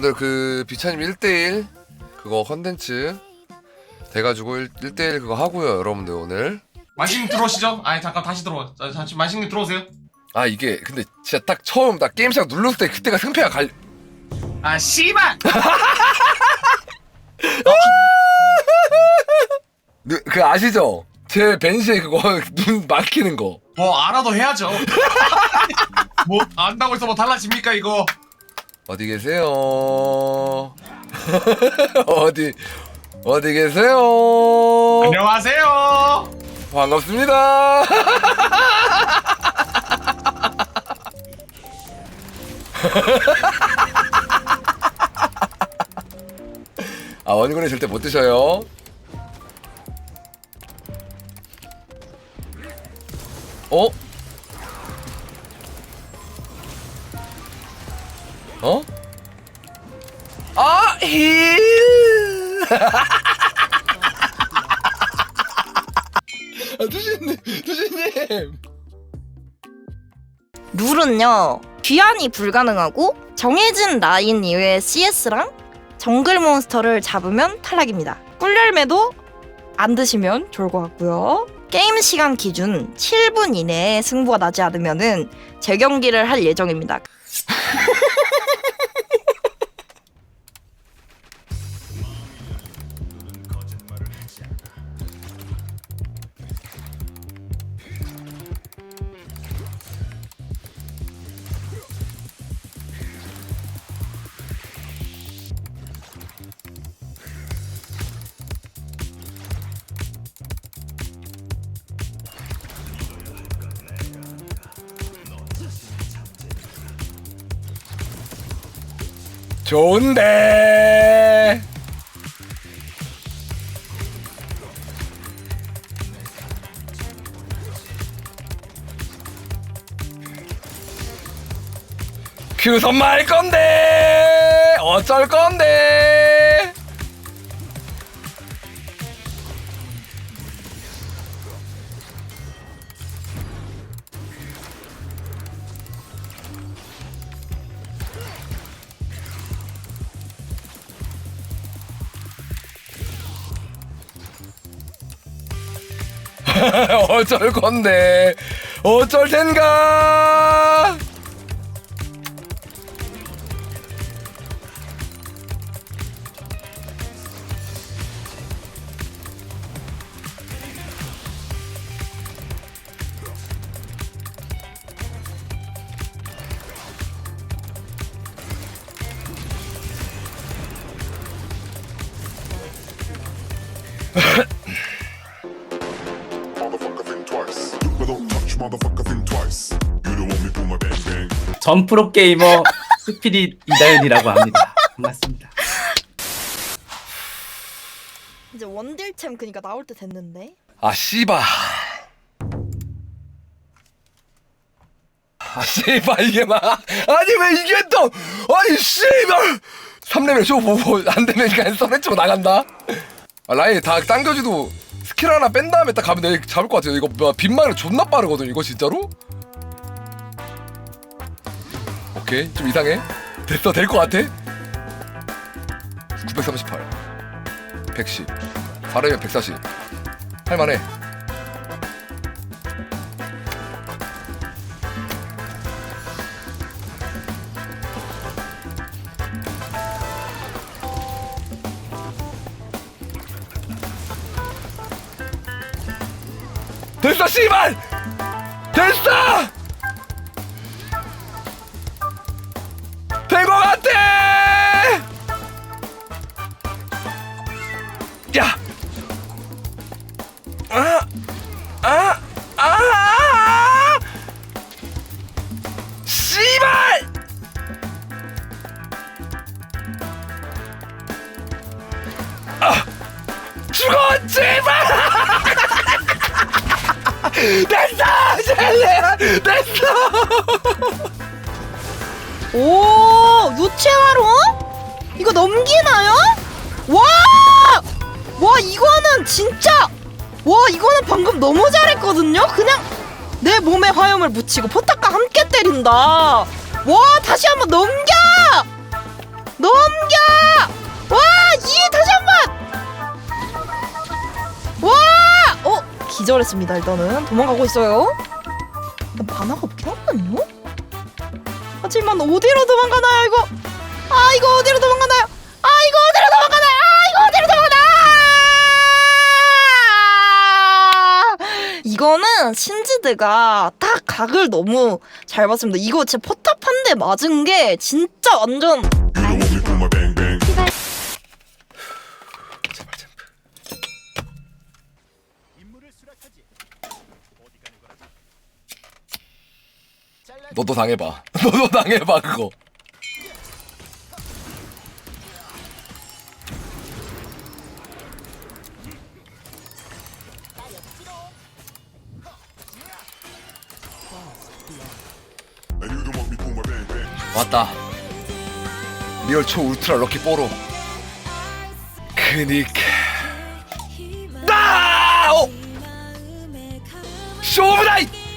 여러분들 그 비차님 1대1 그거 컨텐츠 돼가지고 1, 1대1 그거 하고요 여러분들 오늘 만식님 들어오시죠? 아니 잠깐 다시 들어와. 자, 잠시 만식님 들어오세요. 아 이게 근데 진짜 딱 처음 나 게임 시작 눌렀을 때 그때가 승패가 갈 아 씨발. 느- 그 아시죠? 제 벤시에 그거 눈 막히는 거 뭐 알아도 해야죠. 뭐 안다고 해서 뭐 달라집니까 이거? 어디 계세요? 어디 어디 계세요? 안녕하세요. 반갑습니다. 아 원근이 절대 못 드셔요. 아 두신님 두신님. 룰은요 귀환이 불가능하고 정해진 라인 이외의 CS랑 정글 몬스터를 잡으면 탈락입니다. 꿀열매도 안 드시면 좋을 것 같고요. 게임 시간 기준 7분 이내에 승부가 나지 않으면은 재경기를 할 예정입니다 좋은데. 큐선 말 건데 어쩔 건데 어쩔 건데? 어쩔 텐가 전 프로 게이머 스피릿 이다윤이라고 합니다. 반갑습니다. 이제 원딜챔 그니까 나올 때 됐는데? 아 씨바 아 씨바 이게 막. 아니 왜 이게 또. 아니 씨발. 3레벨 쇼 보고 안 되면 그냥 써내치고 나간다. 아 라인 다 당겨지도 스킬 하나 뺀 다음에 딱 가면 내가 잡을 것 같아요. 이거 뭐야 빗마를 존나 빠르거든 이거 진짜로 오케이 좀 이상해? 됐어 될 것 같아? 938 110 4레벨 140 할만해. 됐어 씨발! 됐어 됐어, 제발, 됐어. 오 유채화로 이거 넘기나요? 와! 와 이거는 진짜 와 이거는 방금 너무 잘했거든요. 그냥 내 몸에 화염을 묻히고 포탑과 함께 때린다. 와 다시 한번 넘겨! 넘겨! 와! 이 다시 한 번! 와! 어? 기절했습니다 일단은 도망가고 있어요 일단 바나가 없긴 하거든요? 하지만 어디로 도망가나요 이거? 아 이거 어디로 도망가나요? 아 이거 어디로 도망가나요? 아 이거 어디로 도망가나요? 이거는 신지드가 딱 각을 너무 잘 봤습니다. 이거 진짜 포탑 한 대 맞은 게 진짜 완전 너도 당해봐. 너도 당해봐 그거. 왔다. 리얼 초 울트라 럭키 뽀로. 그니까. 나! 어! 쇼브라이!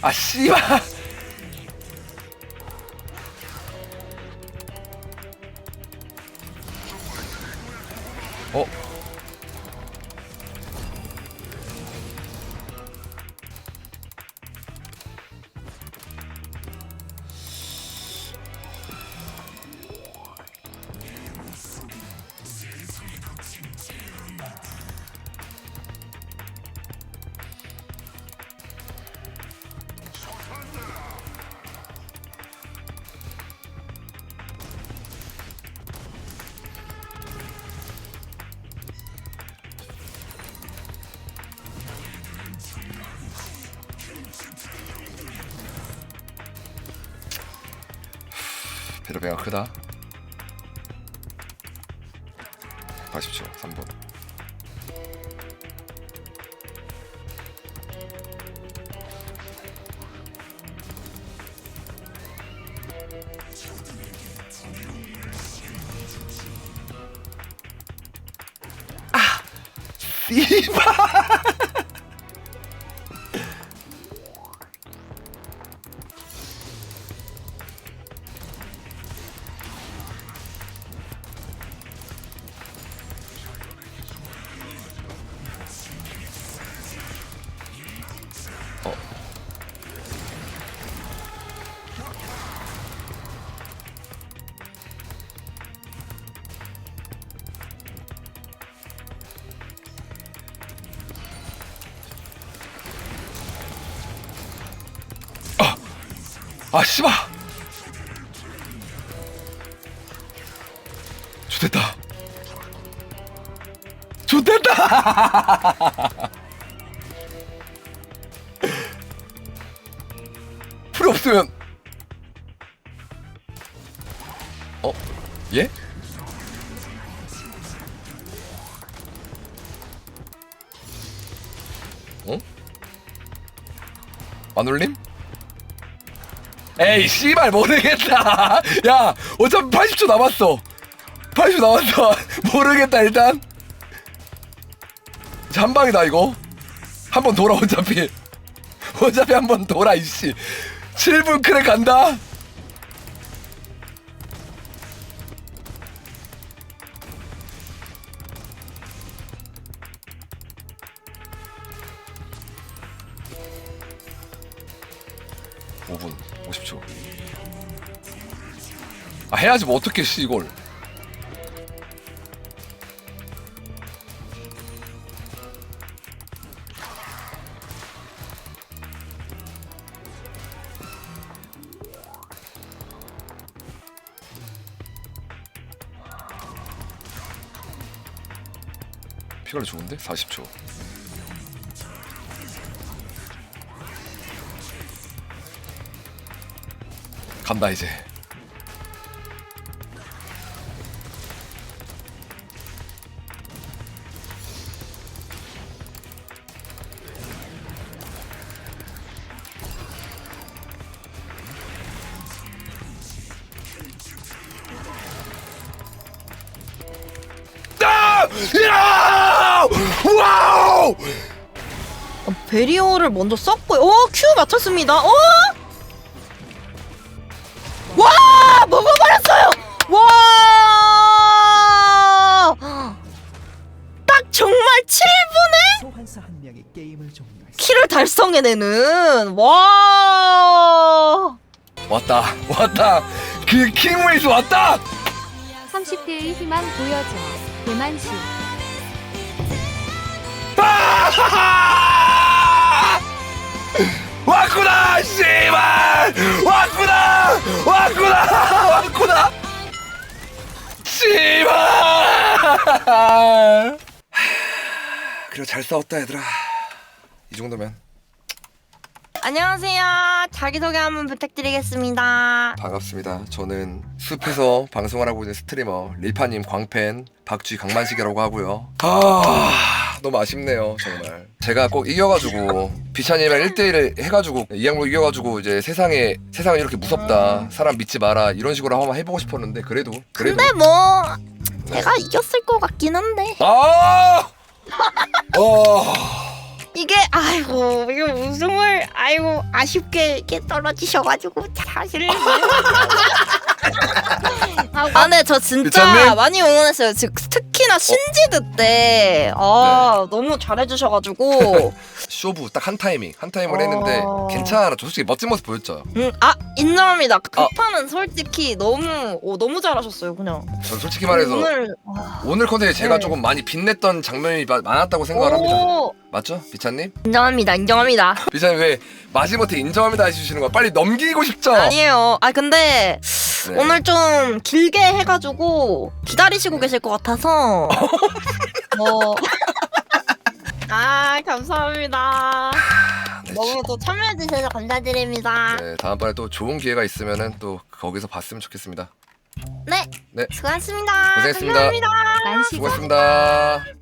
아 씨발! 어? 배로 배가 크다. 봐십시오. 3번. 아! 씨발! 아 씨발 좋됐다 좋됐다 풀이 없으면 어? 예? 어? 안 올림? 에이 씨발 모르겠다. 야 어차피 80초 남았어. 80초 남았어. 모르겠다 일단. 자, 한 방이다 이거. 한 번 돌아 어차피. 어차피 한 번 돌아 이씨. 7분 크랙 간다 아 해야지 뭐 어떻게 씨 이걸. 피관리 좋은데? 40초. 간다 이제 야! 와우! 어, 베리어를 먼저 썼고, 오, 큐 맞췄습니다. 어? 와, 먹어버렸어요. 와, 딱 정말 7분에 소환사 한 명이 게임을 종료했습니다. 키를 달성해내는 와. 왔다 왔다 그 킹웨이스 왔다 30대의 희망 보여줘. 대만시. 아! 왔구나 씨발! 왔구나! 왔구나! 왔구나! 씨발! 그래 잘 싸웠다 얘들아. 이 정도면 안녕하세요. 자기소개 한번 부탁드리겠습니다. 반갑습니다 저는 숲에서 방송을 하고 있는 스트리머 릴파님 광팬 박쥐 강만식이라고 하고요 아 너무 아쉽네요 정말 제가 꼭 이겨가지고 비차님이랑 1대1을 해가지고 이양로 이겨가지고 이제 세상에 세상은 이렇게 무섭다 사람 믿지 마라 이런 식으로 한번 해보고 싶었는데 그래도 그래도 근데 뭐 제가 이겼을 것 같긴 한데 아! 어... 이게 아이고 이게 우승을 아이고 아쉽게 이렇게 떨어지셔가지고 사실 아 근데 저 진짜 미쳤네? 많이 응원했어요. 즉 특히나 신지드 때 아 너무 잘해주셔가지고 쇼부 딱 한 타이밍 한 타이밍을 어. 했는데 괜찮아 저 솔직히 멋진 모습 보였죠 음, 아 인정합니다 그 판은 솔직히 너무 오, 너무 잘하셨어요 그냥 전 솔직히 말해서 오늘, 오늘 컨텐츠 제가 네. 조금 많이 빛냈던 장면이 마- 많았다고 생각을 합니다 오, 맞죠? 비차님? 인정합니다 인정합니다 비차님 왜 마지못해 인정합니다 해주시는 거야 빨리 넘기고 싶죠? 아니에요 아 근데 네. 오늘 좀 길게 해가지고 기다리시고 계실 것 같아서 뭐. 아 감사합니다. 네, 너무 또 참여해주셔서 감사드립니다. 네, 다음번에 또 좋은 기회가 있으면은 또 거기서 봤으면 좋겠습니다 네, 네. 수고하셨습니다. 고생했습니다. 감사합니다. 만시. 수고하셨습니다